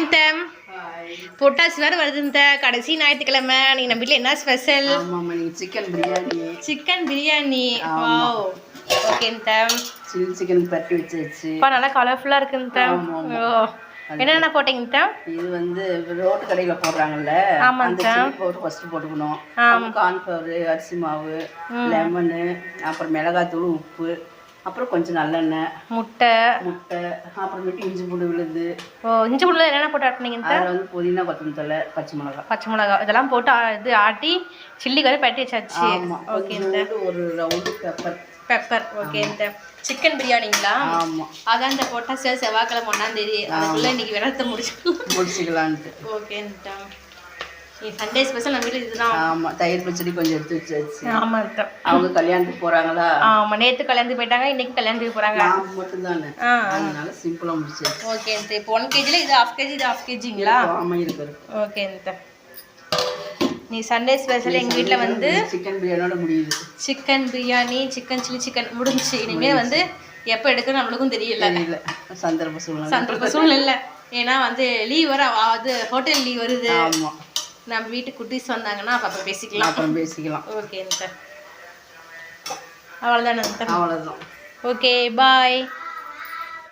இந்த பொட்டாசி வேறு வருது இந்த கடைசி ஞாயிற்றுக்கிழமை. நீ நம்ம வீட்டில் என்ன ஸ்பெஷல் நீங்கள் chicken biryani chicken biryani. Wow okay இந்த சில்லி சிக்கன் பரட்டி வச்சாச்சு. அப்பா நல்லா கலர்ஃபுல்லாக இருக்கு இந்த ஆமா, ஆமா. ஓ என்னென்ன போட்டீங்க இந்த இது வந்து ரோட்டு கடையில் போடுறாங்கல்ல. ஆமாங்க. சில்லி பவுடர் ஃபஸ்ட்டு போட்டுக்கணும். ஆமா. கார்ன்ஃப்ளவரு அரிசி மாவு லெமனு அப்புறம் மிளகாத்தூள் உப்பு. அப்புறம் கொஞ்சம் நல்லெண்ணெய் முட்டை. முட்டை அப்புறமேட்டு இஞ்சி பூண்டு விழுது. ஓ இஞ்சி புள்ள என்னென்ன போட்டு ஆட்டினீங்க அதில் வந்து புதினா கொத்தமல்லி தழை பச்சை மிளகாய். பச்சை மிளகா இதெல்லாம் போட்டு இது ஆட்டி சில்லி கறி பட்டி வச்சாச்சு. ஓகே இந்த. ஒரு ரவுண்டு பெப்பர் பெப்பர் ஓகே இந்த சிக்கன் பிரியாணிங்களா? ஆமாம் அதான் இந்த பொட்டாசியா செவ்வாய்க்கிழமை ஒன்றாம் தேதி. அதுக்குள்ள இன்னைக்கு விரதத்தை முடிச்சு முடிச்சுக்கலான்ட்டு. ஓகே நீ சண்டே ஸ்பெஷல் நம்ம வீட்டில் இதுதான். ஆமாம் தயிர் பச்சடி கொஞ்சம் எடுத்து வச்சாச்சு ஆமாம் அவங்க கல்யாணத்துக்கு போகிறாங்களா ஆமாம் நேற்று கல்யாணத்துக்கு போயிட்டாங்க இன்னைக்கு கல்யாணத்துக்கு போகிறாங்க மட்டும்தானே. அதனால சிம்பிளாக முடிச்சாச்சு ஓகே இப்போ ஒன் கேஜியில் இது ஹாஃப் கேஜி இது ஹாஃப் கேஜிங்களா ஆமாம் இருக்கு ஓகே நீ சண்டே ஸ்பெஷல் எங்கள் வீட்டில் வந்து சிக்கன் பிரியாணியோட முடியுது. Chicken biryani chicken chilli chicken முடிஞ்சுச்சு. இனிமேல் வந்து எப்போ எடுக்கணும் நம்மளுக்கும் தெரியல. தெரியல. சந்தர்ப்ப சூழ்நிலை. சந்தர்ப்ப சூழ்நிலை ஏன்னா வந்து லீவ் வர அது ஹோட்டல் லீவ் வருது. ஆமாம் நம்ம வீட்டுக்கு குட்டீஸ் வந்தாங்கன்னா அப்போ அப்போ பேசிக்கலாம். அப்புறம் பேசிக்கலாம். Okay sir. அவ்வளோதானே அவ்வளோதான் ஓகே பாய்